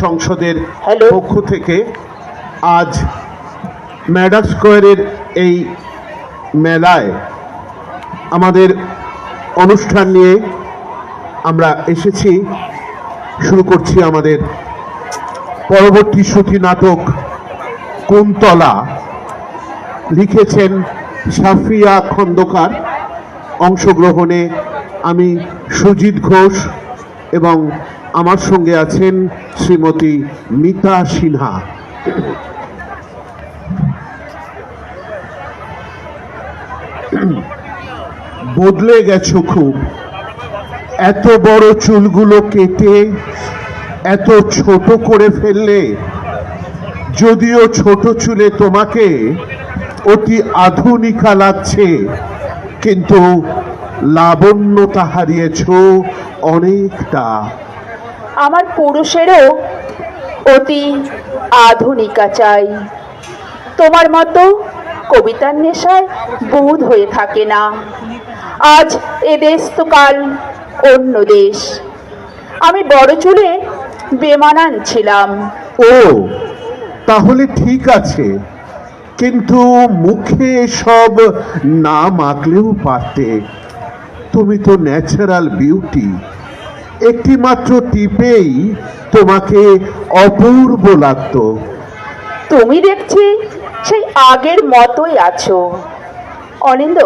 সংসদের। পক্ষ থেকে আজ ম্যাডার স্কোয়ারের এই মেলায় আমাদের অনুষ্ঠান নিয়ে আমরা এসেছি। শুরু করছি আমাদের পরবর্তী শ্রুতি নাটক কুন্তলা। লিখেছেন সাফিয়া খন্দকার। অংশগ্রহণে আমি সুজিত ঘোষ এবং আমার সঙ্গে আছেন শ্রীমতী মিতা সিনহা। বদলে গেছো খুব। এত বড় চুলগুলো কেটে, এত ছোট করে ফেললে, যদিও ছোট চুলে তোমাকে অতি আধুনিকা লাগছে, কিন্তু লাবণ্যতা হারিয়েছ অনেকটা। আমার পুরুষেরও অতি আধুনিকা চাই। তোমার মতো কবিতার নেশায় বোধ হয়ে থাকে না। আজ এ দেশ তো কাল অন্য দেশ। আমি বড় চুলে বেমানান ছিলাম। ও, তাহলে ঠিক আছে। কিন্তু মুখে সব না মাখলেও পারতে। তুমি তো ন্যাচারাল বিউটি একটি মাত্র টিপেই তোমাকে অপূর্ব লাগতো। তুমি দেখছি সেই আগের মতোই আছো। অনিন্দ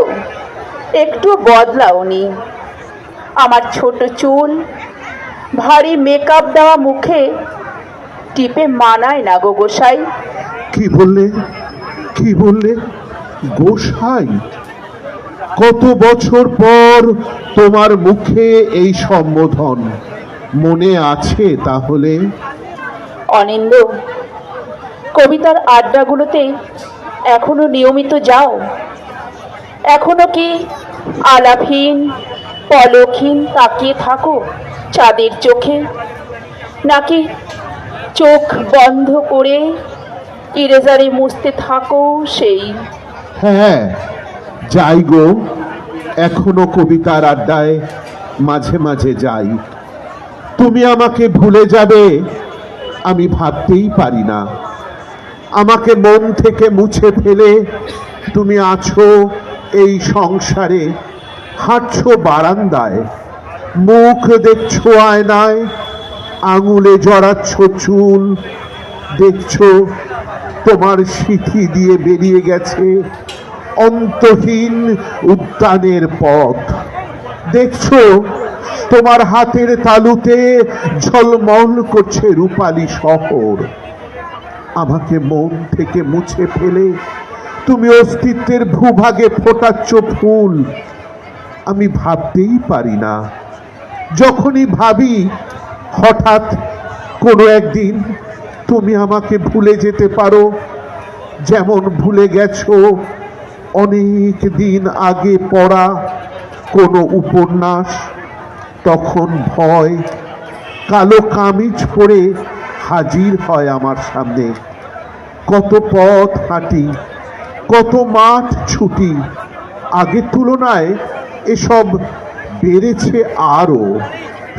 একটু বদলাওনি। আমার ছোট চুল ভারী মেকআপ দেওয়া মুখে টিপে মানায় না গো গোসাই। কি বললে? কি বললে? গোসাই? কত বছর পর তোমার মুখে এই সম্বোধন? মনে আছে তাহলে? অনিন্দ কবিতার আড্ডাগুলোতে এখনও নিয়মিত যাও। এখনও কি আলাপহীন পলকহীন তাকিয়ে থাকো চাঁদের চোখে? নাকি চোখ বন্ধ করে ইরেজারে মুছতে থাকো সেই হ্যাঁ যাই গো, এখনও কবিতার আড্ডায় মাঝে মাঝে যাই। তুমি আমাকে ভুলে যাবে, আমি ভাবতেই পারি না। আমাকে মন থেকে মুছে ফেলে তুমি আছো এই সংসারে, হাঁটছো বারান্দায়। মুখ দেখছ আয়নায়, আঙুলে জড়াচ্ছ চুল, দেখছ তোমার সিথি দিয়ে বেরিয়ে গেছে। অন্তহীন উদ্যানের পথ। দেখছ, তোমার হাতের তালুতে ঝলমল করছে রূপালী শহর। আমাকে মন থেকে মুছে ফেলে, তুমি অস্তিত্বের ভূভাগে ফোটাচ্ছ ফুল। আমি ভাবতেই পারি না। যখনই ভাবি, হঠাৎ কোনো একদিন তুমি আমাকে ভুলে যেতে পারো। যেমন ভুলে গেছো অনেক দিন আগে পড়া কোনো উপন্যাস, তখন ভয়, কালো কামিজ পরে হাজির হয় আমার সামনে। কত পথ হাঁটি, কত মাঠ ছুটি, আগের তুলনায় এসব বেড়েছে আরও।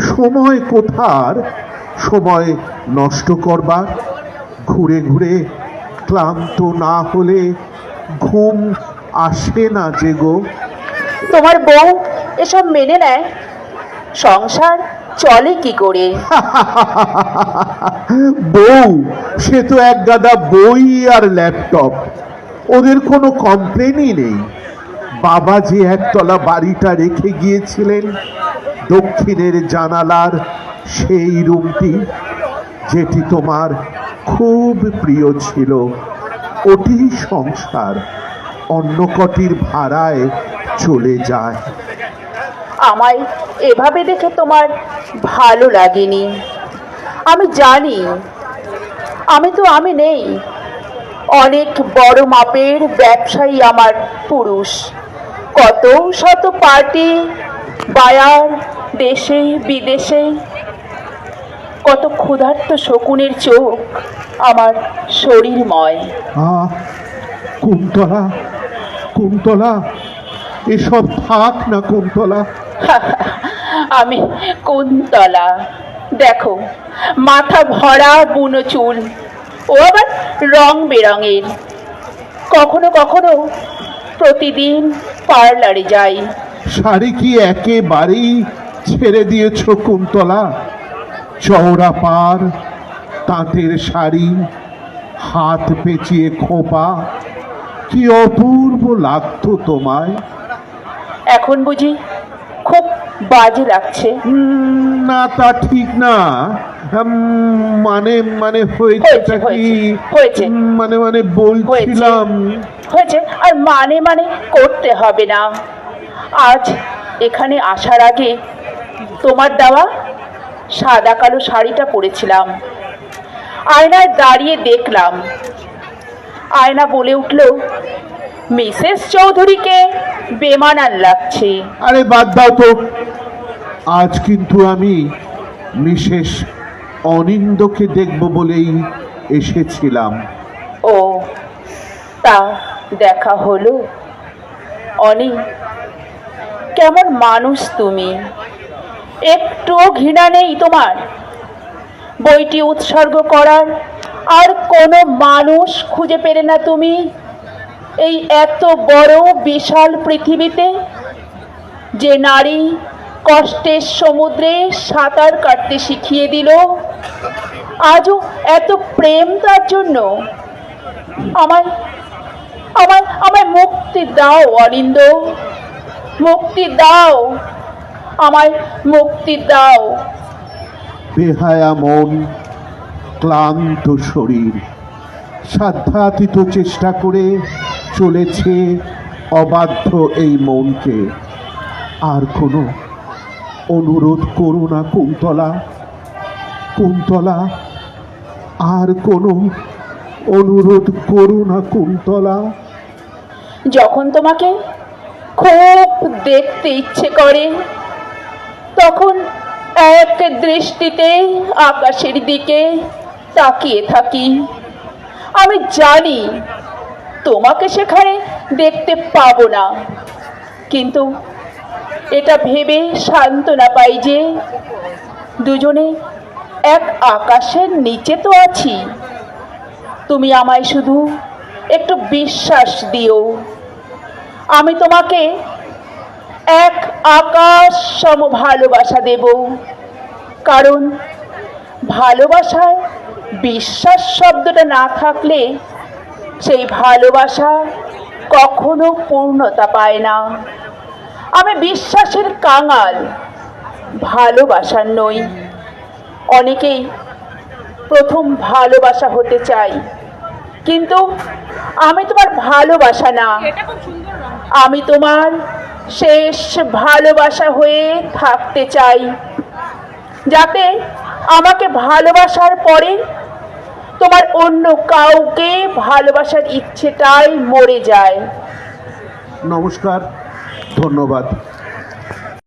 সময় কোথার? সময় নষ্ট করবার। ঘুরে ঘুরে ক্লান্ত না হলে ঘুম আসে না যে গো। তোমার বউ এসব মেনে নেয়? সংসার চলে কি করে? বউ সে তো এক গাদা বই আর ল্যাপটপ। ওদের কোনো কমপ্লেনই নেই। বাবা যে একতলা বাড়িটা রেখে গিয়েছিলেন দক্ষিণের জানালার সেই রুমটি যেটি তোমার খুব প্রিয় ছিল ওটি সংসার। অন্য কটির ভাড়ায় চলে যায়। আমায় এভাবে দেখে তোমার ভালো লাগেনি। আমি জানি আমি তো আমি নেই। অনেক বড় মাপের ব্যবসায়ী আমার পুরুষ। কত শত পার্টি বায়ার দেশে বিদেশে। কত ক্ষুধার্ত শকুনের চোখ আমার শরীরময়। কুন্তলা কুন্তলা এসব থাক না কুন্তলা। আমি কুন্তলা। দেখো মাথা ভরা বুনো চুল ও আবার রং বেরঙের। কখনো কখনো প্রতিদিন পার্লারে যাই। শাড়ি কি একেবারেই ছেড়ে দিয়েছ কুন্তলা? চওড়া পার তাঁতের শাড়ি হাত পেঁচিয়ে খোপা। কি অপূর্ব লাগতো তোমায়? এখন বুঝি খুব বাজে লাগছে। না তা ঠিক না। মানে মানে হয়েছে কি? হয়েছে। মানে মানে বলছিলাম। হয়েছে। আর মানে মানে করতে হবে না। আজ এখানে আসার আগে তোমার দেওয়া সাদা কালো শাড়িটা পরেছিলাম। আয়নায় দাঁড়িয়ে দেখলাম। আয়না বলে উঠল মিসেস চৌধুরীকে বেমানান লাগছে। আরে বাদ দাও তো। আজ কিন্তু আমি মিসেস অনিন্দকে দেখব বলেই এসেছিলাম। ও তা দেখা হলো। অনি কেমন মানুষ তুমি? একটুও ঘৃণা নেই তোমার? বইটি উৎসর্গ করার আর কোনো মানুষ খুঁজে পেলে না তুমি। এই এত বড় বিশাল পৃথিবীতে যে নারী কষ্টের সমুদ্রে সাঁতার কাটতে শিখিয়ে দিল, আজও এত প্রেম তার জন্য। আমায় আমায় আমায় মুক্তি দাও অরিন্দ মুক্তি দাও, আমায় মুক্তি দাও। বেহায়া মন ক্লান্ত শরীর। সাধ্যাতীত চেষ্টা করে চলেছে অবাধ্য এই মনকে। আর কোনো অনুরোধ করো না, কুন্তলা। কুন্তলা, আর কোনো অনুরোধ করো না, কুন্তলা। যখন তোমাকে খুব দেখতে ইচ্ছে করে, তখন এক দৃষ্টিতে আকাশের দিকে তাকিয়ে থাকি। আমি জানি তোমাকে সেখানে দেখতে পাবো না। কিন্তু এটা ভেবে সান্ত্বনা পাই যে দুজনে এক আকাশের নিচে তো আছি। তুমি আমায় শুধু একটু বিশ্বাস দিও। আমি তোমাকে এক আকাশ সম ভালোবাসা দেব। কারণ ভালোবাসায় বিশ্বাস শব্দটা না থাকলে সেই ভালোবাসা কখনো পূর্ণতা পায় না। আমি বিশ্বাসের কাঙাল ভালোবাসার নই। অনেকেই প্রথম ভালোবাসা হতে চাই কিন্তু আমি তোমার ভালোবাসা না। আমি তোমার শেষ ভালোবাসা হয়ে থাকতে চাই যাতে আমাকে ভালোবাসার পরে তোমার অন্য কাউকে ভালোবাসার ইচ্ছেটাই মরে যায়। নমস্কার ধন্যবাদ।